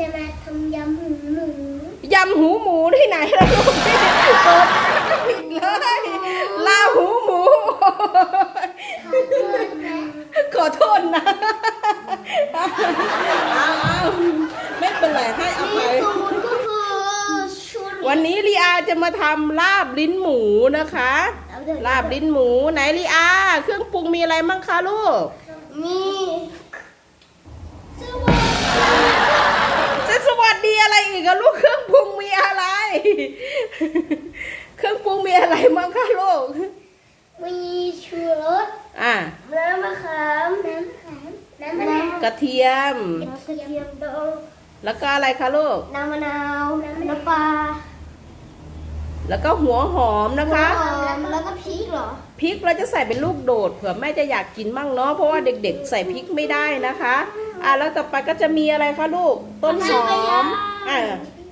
จะมาทำยำหมูหมูยำหูหมูที่ไหนล่ะลูกพี่เปิดผิดเลยลาหูหมู ขอโทษนะขอโทษนะเอาเอาไม่เป็นไรให้อมีภัยศูนย์ก็คือชุดวันนี้ลีอาจะมาทำลาบลิ้นหมูนะคะ ลาบลิ้นหมูไหนลีอา เครื่องปรุงมีอะไรบ้างคะลูก มี จะสวัสดีอะไรอีกอะลูกเครื่องปรุงมีอะไร เครื่องปรุงมีอะไรบ้างคะลูกมีชูรสอะน้ำมะขามน้ำมะขามน้ำมะนาวกระเทียมกระเทียมดองแล้วก็อะไรคะลูกน้ำมะนาวน้ำปลาแล้วก็หัวหอมนะคะหอมแล้วก็พริกเหรอพริกเราจะใส่เป็นลูกโดดเผื่อแม่จะอยากกินมั่งเนาะเพราะว่าเด็ก ๆ ใส่พริกไม่ได้นะคะ อะแล้วต่อไปก็จะมีอะไรคะลูก ต้นหอมอะ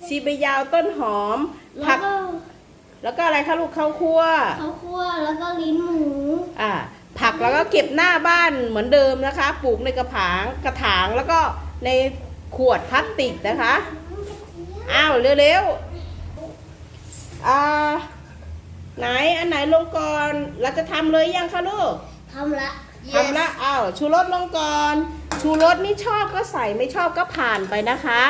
ซีใบยาวต้นหอมแล้ผัวกก็แล้วก็อะไรคะลูกข้าวคั่วข้าวคั่วแล้วก็ลิ้นหมูอะผักแล้วก็เก็บหน้าบ้านเหมือนเดิมนะคะ ปลูกในกระถางกระถางแล้วก็ในขวดพลาสติกนะคะ อ้าวเร็วๆอ่าไหนอันไหนลงก่อนเราจะทำเลยยังคะลูกทำละทำละอ้าวชูรสลงก่อน ชูรสนี่ชอบก็ใส่ไม่ชอบก็ผ่านไปนะคะ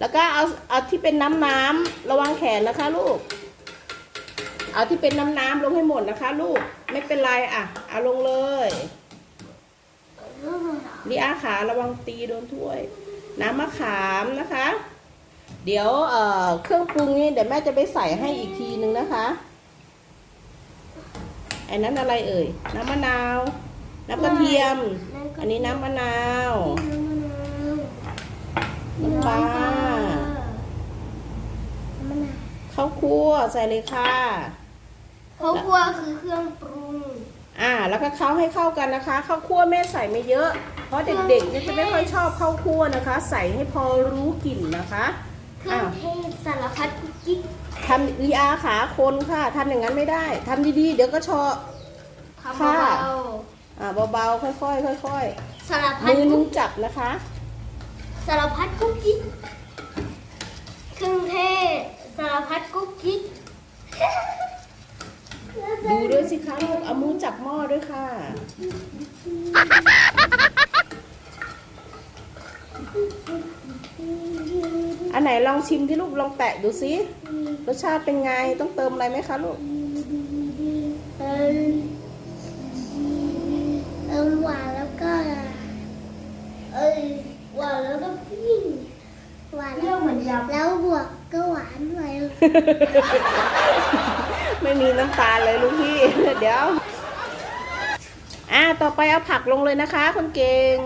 แล้วก็เอาเอาที่เป็นน้ำน้ำระวังแขนนะคะลูก เอาที่เป็นน้ำน้ำลงให้หมดนะคะลูก ไม่เป็นไรอะ เอาลงเลยลีอาขาระวังตีโดนถ้วย น้ำมะขามนะคะ เดี๋ยวเเครื่องปรุงนี่เดี๋ยวแม่จะไปใส่ให้อีกทีนึงนะคะไอ้นั้นอะไรเอ่ย น้ำมะนาว น้ำกระเทียม อันนี้น้ำมะนาวน้ำปลาน้ำมะนาวข้าวคั่วใส่เลยค่ะข้าวคั่วคือเครื่องปรุง อ่า แล้วก็เข้าให้เข้ากันนะคะข้าวคั่วแม่ใส่ไม่เยอะ เพราะเด็กๆเนี่ยจะไม่ค่อยชอบข้าวคั่วนะคะ ใส่ให้พอรู้กลิ่นนะคะเครื่องเทศสารพัดกุ๊กกิ๊กทำลีอาขาคนค่ะทำอย่างนั้นไม่ได้ทำดีๆ เดี๋ยวก็ชอทำค่ะเบา อ่าเบาๆค่อยๆค่อยๆสารๆพัดมือนึกุ๊งกจับนะคะ สารพัดกุ๊กกิ๊กเครื่องเทศสารพัดกุ๊กกิ๊กดูด้วยสิคะลูกเอามือจับหม้อด้วยค่ะ อันไหนลองชิมที่ลูกลองแตะดูสิรสชาติเป็นไงต้องเติมอะไรไหมคะลูก เอยหวานแล้วก็ปิ้งหวานแล้วเหมือนยำแล้วบวกก็หวานด้วยไม่มีน้ำตาลเลยลูกพี่ เดี๋ยว อ่า ต่อไปเอาผักลงเลยนะคะคนเก่ง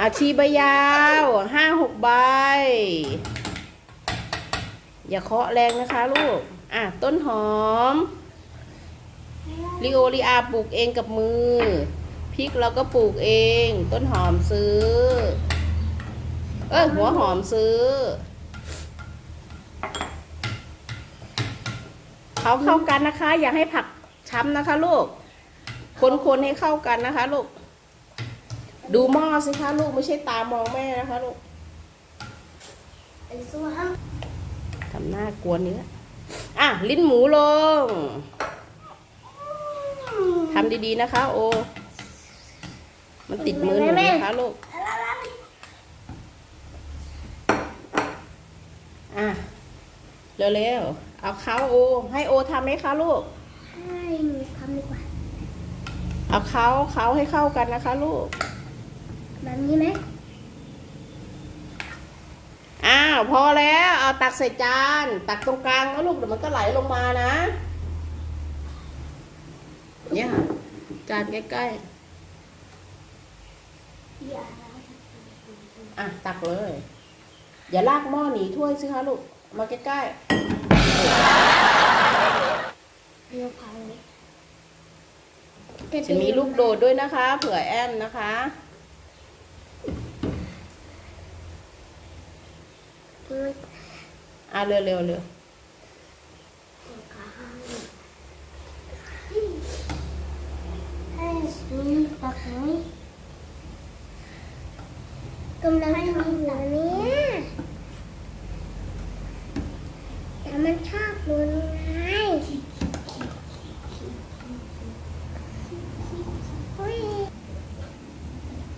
อาชีใบยาวห้าหกใบ อย่าเคาะแรงนะคะลูก อะ ต้นหอมลิโอลิอาปลูกเองกับมือ พริกเราก็ปลูกเอง ต้นหอมซื้อ เอ้ยหัวหอมซื้อ เขาเข้ากันนะคะ อย่าให้ผักช้ำนะคะลูก คนๆให้เข้ากันนะคะลูก ดูหม้อสิคะลูกไม่ใช่ตามองแม่นะคะลูกทำหน้ากวนเนื้ออะ ลิ้นหมูลงทำดีๆนะคะ โอ มันติดมือหนูนะคะลูก อะ เร็วๆ เอาเขาโอ ให้โอทำไหมคะลูก ให้หนูทำดีกว่า เอาเขาเขาให้เข้ากันนะคะลูก แบบนี้ไหมอ้าวพอแล้ว เอาตักใส่จาน ตักตรงกลางนะลูกเดี๋ยวมันก็ไหลลงมานะ เนี่ยค่ะจานใกล้อย่าๆ อะตักเลย อย่าลากหม้อหนีถ้วยสิคะลูก มาใกล้เดี๋ยวพังเลยๆจะมีลูกโดดด้วยนะคะ เผื่อแอมนะคะ อะเร็วๆเร็ว กำลังทำอยู่เนี่ยแต่มันชอบลุนไง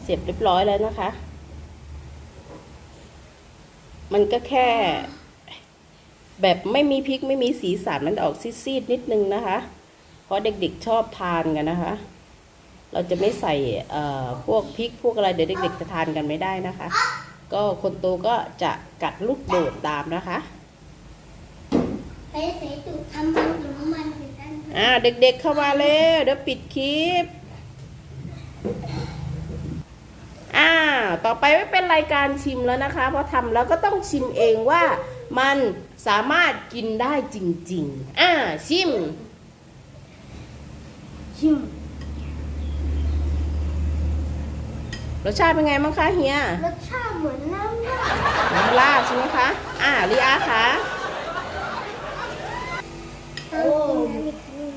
เสียบเรียบร้อยแล้วนะคะ มันก็แค่ แบบไม่มีพริกไม่มีสีสันมันออกซีดๆนิดนึงนะคะ เพราะเด็กๆชอบทานกันนะคะ เราจะไม่ใส่เอ่อพวกพริกพวกอะไรเดี๋ยวเด็กๆจะทานกันไม่ได้นะคะ ก็คนโตก็จะกัดลูกโดดตามนะคะไปใส่ตุกทำมันถึงมันถึงกันอ่าเด็กๆเข้ามาเลยเดี๋ยวปิดคลิปอ่าต่อไปไม่เป็นรายการชิมแล้วนะคะ เพราะทำแล้วก็ต้องชิมเองว่ามันสามารถกินได้จริง ๆ อ่าชิม ชิม รสชาติเป็นไงบ้างคะเฮีย รสชาติเหมือนน้ำราดน้ำลาดใช่ไหมคะ อ่าลีอาคะโอ้กินน้ำอีกครั้งหนึ่ง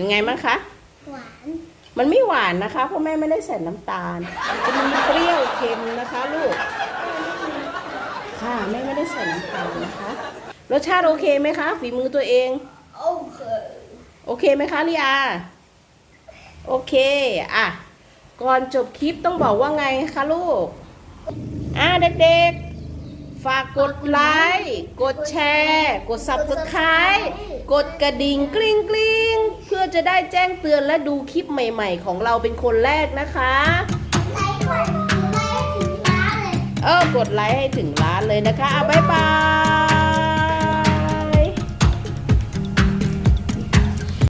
ยังไงบ้างคะ หวาน มันไม่หวานนะคะ เพราะแม่ไม่ได้ใส่น้ำตาลจะมีเปรี้ยวเค็มนะคะลูก ค่ะแม่ไม่ได้ใส่น้ำตาลนะคะ รสชาติโอเคไหมคะ ฝีมือตัวเอง โอเค โอเคไหมคะลีอา โอเคอะก่อนจบคลิปต้องบอกว่าไงคะลูก อะเด็กๆ ฝากกดไลค์ กดแชร์ กด subscribe กดกระดิ่งกริ๊งกริ๊งเพื่อจะได้แจ้งเตือนและดูคลิปใหม่ๆ ของเราเป็นคนแรกนะคะ ไลค์ก่อนไลค์ถึงร้านเลย เออกดไลค์ให้ถึงล้านเลยนะคะอะบ๊ายบาย